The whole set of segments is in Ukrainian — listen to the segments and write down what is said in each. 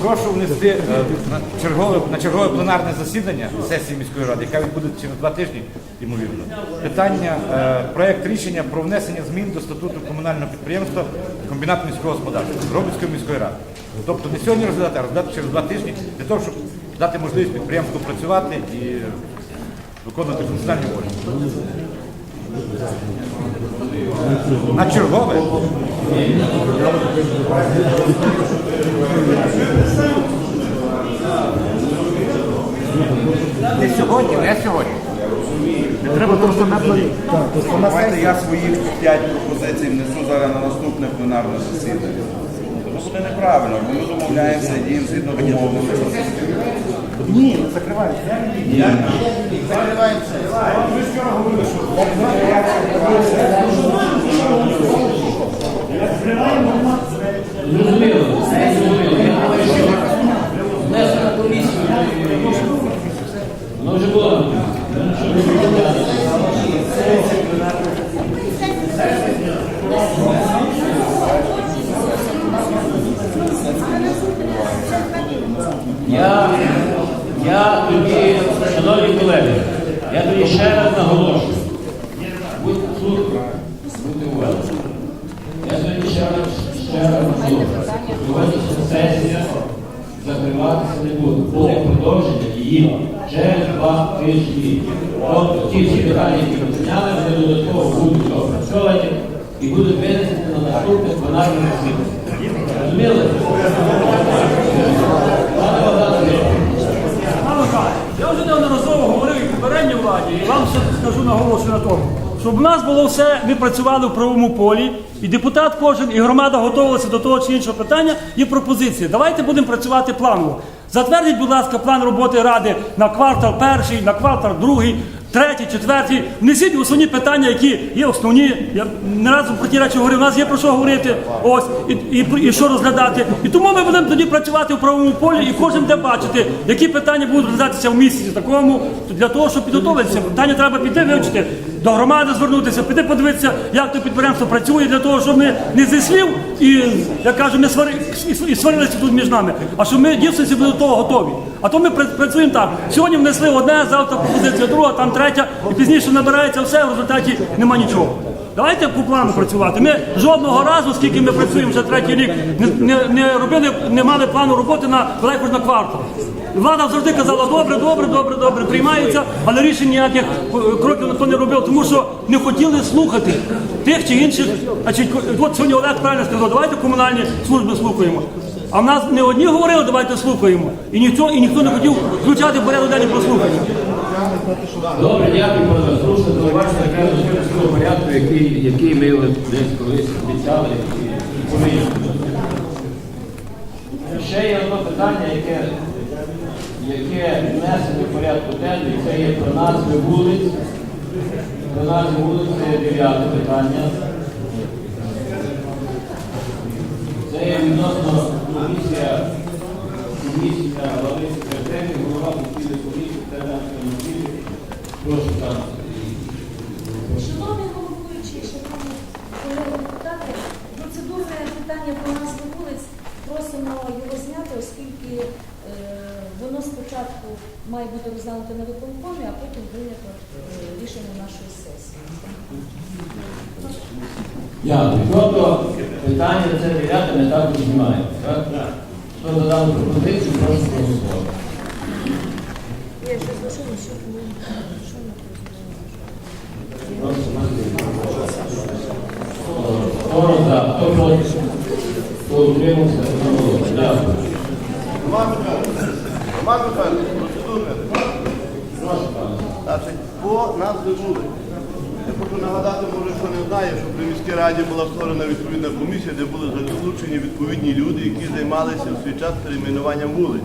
прошу внести е, чергове, на чергове пленарне засідання сесії міської ради, яка відбудеться через два тижні, ймовірно, питання, е, проект рішення про внесення змін до статуту комунального підприємства комбінат міського господарства Робицької міської ради. Тобто не сьогодні розглядати, а розглядати через два тижні для того, щоб дати можливість підприємству працювати і виконувати функціональні обов'язки. На чергове. Не сьогодні, не сьогодні. Не треба просто на Давайте я своїх п'ять пропозицій внесу зараз на наступне пленарне засідання. Буде неправильно, бо ми домовляємося, діємо згідно домовленості. Ні, закривається. Воно вже було. Я, я тоді, шановні колеги, я тоді ще раз наголошую. Будьте уважні. Я тоді ще раз, ще раз наголошую. Сьогоднішня сесія закриватися не буде. Буде продовження її через два тижні. Тобто ті всі питання, які ми підняли, вони додатково будуть опрацьовані і будуть винесені на наступне пленарне засідання. Розуміли? Пане Богдане, Пане Михайло, я вже неодноразово говорив і попередній владі, і вам скажу наголошую на тому, щоб в нас було все, ми працювали в правовому полі, і депутат кожен, і громада готувалася до того чи іншого питання, є пропозиції. Давайте будемо працювати планово. Затвердіть, будь ласка, план роботи ради на квартал перший, на квартал другий, третій, четвертий. Внесіть основні питання, які є основні. Я не разом про ті речі говорив. У нас є про що говорити. Ось і, і, і що розглядати. І тому ми будемо тоді працювати в правовому полі, і кожен буде бачити, які питання будуть розглядатися в місяці такому для того, щоб підготуватися. Питання треба піти вивчити. До громади звернутися, піти подивитися, як то підприємство працює для того, щоб ми не зі слів і як кажуть, не свари і сварилися тут між нами, а щоб ми дійсно були до того готові. А то ми працюємо так. Сьогодні внесли одне, завтра пропозиція друга, там третя, і пізніше набирається все, в результаті нема нічого. Давайте по плану працювати. Ми жодного разу, скільки ми працюємо вже третій рік, не, не, не робили, не мали плану роботи на велику на квартал. Влада завжди казала, добре, добре, добре, добре, приймається, але рішень ніяких е, кроків ніхто не робив, тому що не хотіли слухати тих чи інших. Значить, от сьогодні Олег правильно сказав, давайте комунальні служби слухаємо. А в нас не одні говорили, давайте слухаємо. І ніхто, і ніхто не хотів включати порядок денний прослухання. Добре, дякую, пане зауваження якраз до цього порядку, який, який ми десь колись обіцяли і повинні. Ще є одне питання, яке, яке внесено в порядку денний, це є про назви вулиць. Про назви вулиць це дев'яте питання. Це є відносно комісія, комісія Лариси Картини, голова постійної комісії та комісії. Прошу там. Шановний головуючий, шановні колеги депутати, процедурне питання про назву вулиць просимо його зняти, оскільки е, воно спочатку має бути розглянуто на виконкомі, а потім прийнято е, рішення нашої сесії. Дякую. Тобто питання це дев'яте ми також знімаємо. Так? Хто додав пропозицію, прошу голосувати. Я ще залишила, що ми що ми Хто за, хто проти, хто утримався. Дякую. Роман Михайлович, Роман Михайлович, по назві вулиць. Я хочу нагадати, може, хто не знає, що при міській раді була створена відповідна комісія, де були залучені відповідні люди, які займалися в свій час перейменуванням вулиць.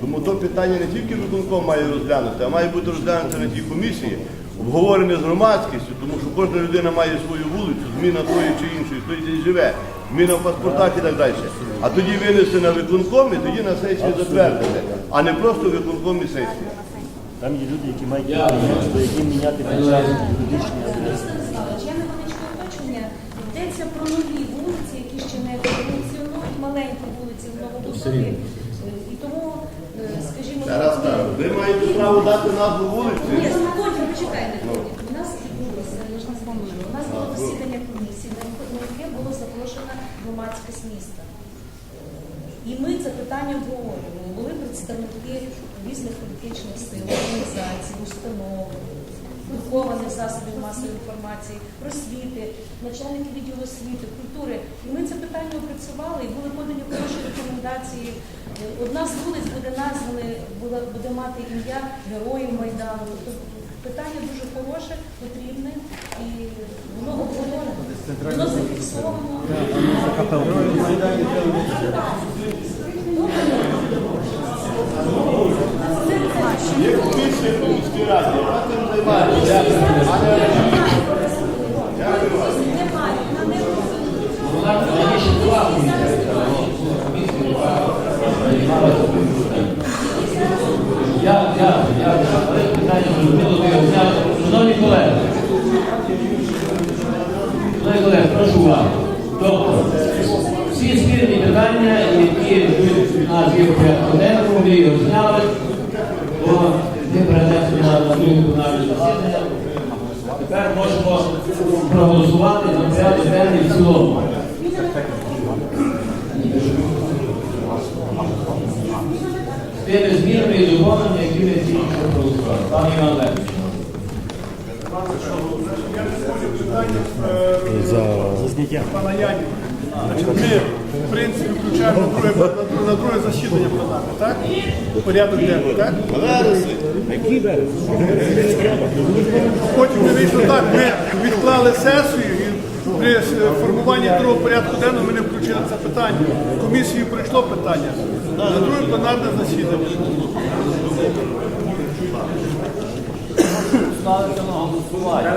Тому то питання не тільки виконком має розглянути, а має бути розглянуто на тій комісії, обговорене з громадськістю, тому що кожна людина має свою вулицю, зміна тої чи іншої, хтось десь живе, зміна в паспортах і так далі. А тоді винести на виконком і тоді на сесії затвердити, а не просто виконком і сесія. Там є люди, які мають підприємство, які міняти печатки, юридичні адреси. Уточнення. про нові вулиці, які ще не функціонують, маленькі вулиці в новобудові. Е, І тому, е, скажімо, Зараз так. Ви маєте право дати назву вулиці. Ні, сьогодні. У нас відбулося, я ж не у нас було засідання комісії, на яке- було запрошена громадськість міста. І ми це питання обговорювали. Були представники різних політичних сил, організацій, установ, друкованих засобів масової інформації, просвіти, начальники відділу освіти, культури. І ми це питання опрацювали і були подані хороші рекомендації. Одна з вулиць буде названа, буде, буде мати ім'я Героїв Майдану. Питання дуже хороше, потрібне і воно обговорено. Воно зафіксовано в міській раді, яка цим займається. Немає, вона не Раніше була комісія. Я, я, я, але питання зрозуміло, ви його зняли. Шановні колеги, шановні колеги, прошу увагу. Тобто, всі спірні питання, які йдуть на дві порядку його зняли, бо ви перенесли на на друге засідання. Тепер можемо проголосувати за порядок денний в цілому. З тими змінами і доповненнями, які ми тільки проголосували. Пане Іван Левич. За зняття. Пана Яні. Ми, в принципі, включаємо на друге, на, друге- на друге засідання пленарне, так? Порядок денний, так? Потім ми вийшло так, ми відклали сесію і при формуванні другого порядку денного ми не включили це питання. Комісію прийшло питання на друге пленарне засідання.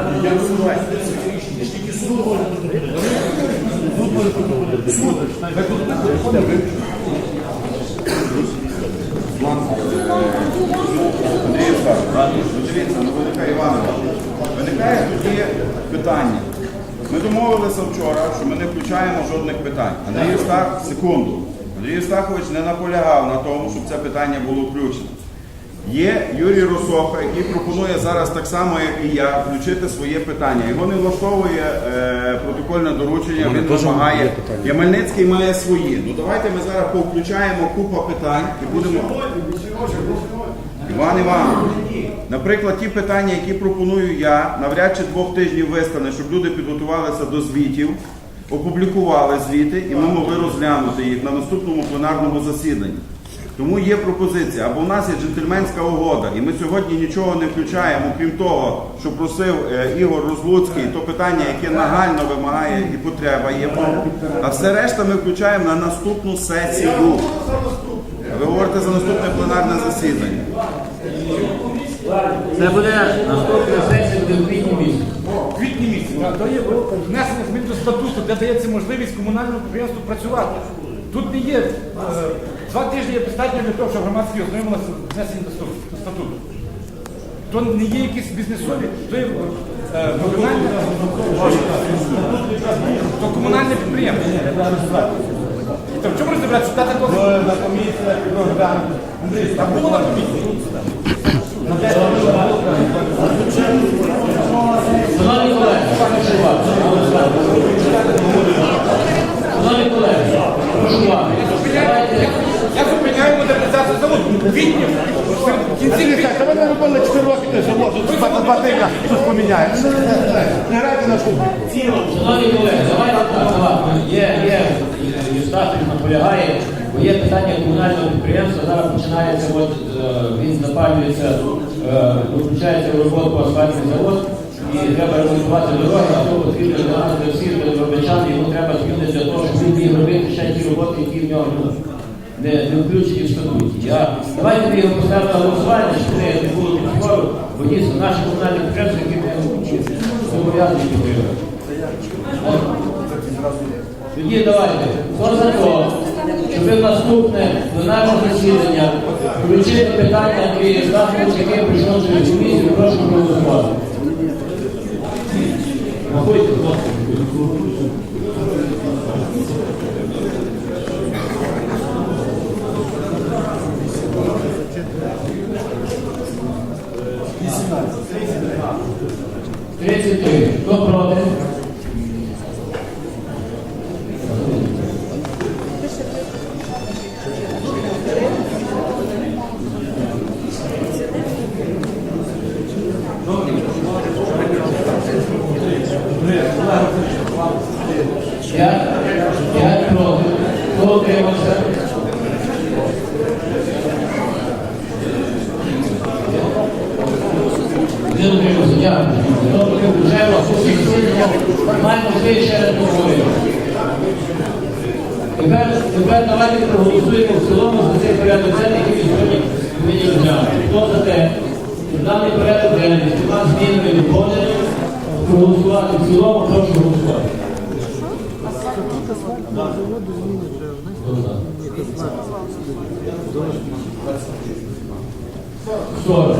Андрій Євстафович, ну дивіться, ну виникає Іванович. Виникає тоді питання. Ми домовилися вчора, що ми не включаємо жодних питань. Андрій Євстах, секунду. Андрій Євстахович не наполягав на тому, щоб це питання було включено. Є Юрій Росоха, який пропонує зараз так само, як і я, включити своє питання. Його не влаштовує е, протокольне доручення, він вимагає. Ямельницький має свої. Ну давайте ми зараз повключаємо купа питань і будемо. Іван Іванович, наприклад, ті питання, які пропоную я, навряд чи двох тижнів вистане, щоб люди підготувалися до звітів, опублікували звіти і ми могли розглянути їх на наступному пленарному засіданні. Тому є пропозиція, або в нас є джентльменська угода, і ми сьогодні нічого не включаємо, крім того, що просив е, Ігор Розлуцький, то питання, яке нагально вимагає і потреба є. А все решта ми включаємо на наступну сесію. Ви говорите за наступне пленарне засідання. Це буде наступна сесія в квітні місяці. В квітні місяці. То є внесення змін до статуту, де дається можливість комунальному підприємству працювати. Тут не є е, два тижні є достатньо для того, щоб громадські ознайомилися з внесенням до статуту-. То не є якісь бізнесові, то є е, комунальне, то комунальне підприємство. То в чому розібратися? Дати дозвіл? На комісії, Андрій, так було на комісії. Шановні колеги. Шановні колеги, прошу вас. Давайте. Модернізацію заводу. В квітні, в кінці. Та вони робили 4 роки, не заводу, за два тижні щось поміняє. Не грайте на шум. Шановні колеги, давайте так. Є, є, наполягає, бо є питання комунального підприємства, зараз починається, от, е, він запалюється, е, включається в роботу асфальтний завод, і треба ремонтувати дороги, а то потрібно для нас, для всіх, для дробичан, йому треба зміни для того, щоб він міг робити ще ті роботи, які в нього ну, не, не включені в статуті. Я, давайте ми його поставимо на голосування, щоб ми не було підходу, бо дійсно наші комунальні підприємства, які ми зобов'язані підтримувати. Тоді давайте. Хто за те, щоб наступне пленарне засідання включити питання Андрія Стаховича, який прийшов через комісію, прошу проголосувати. Рахуйте, будь ласка. Тридцять три. Хто проти? маємо можливість ще раз поговорити. Тепер, давайте проголосуємо в цілому за цей порядок денний, який сьогодні мені розглянули. Хто за те, що даний порядок денний, з нас змінами доповненням, проголосувати в цілому, прошу голосувати. Хто